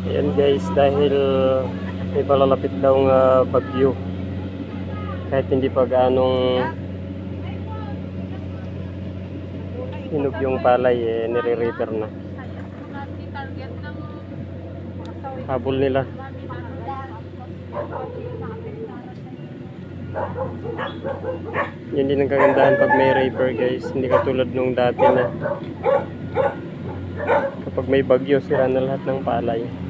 Ayan guys, dahil may palalapit daw nga bagyo. Kahit hindi pa ganong hinog yung palay, eh, nire-repair na. Habol nila. Yun din ang kagandahan pag may reaper guys. Hindi katulad nung dati na kapag may bagyo, sira na lahat ng palay.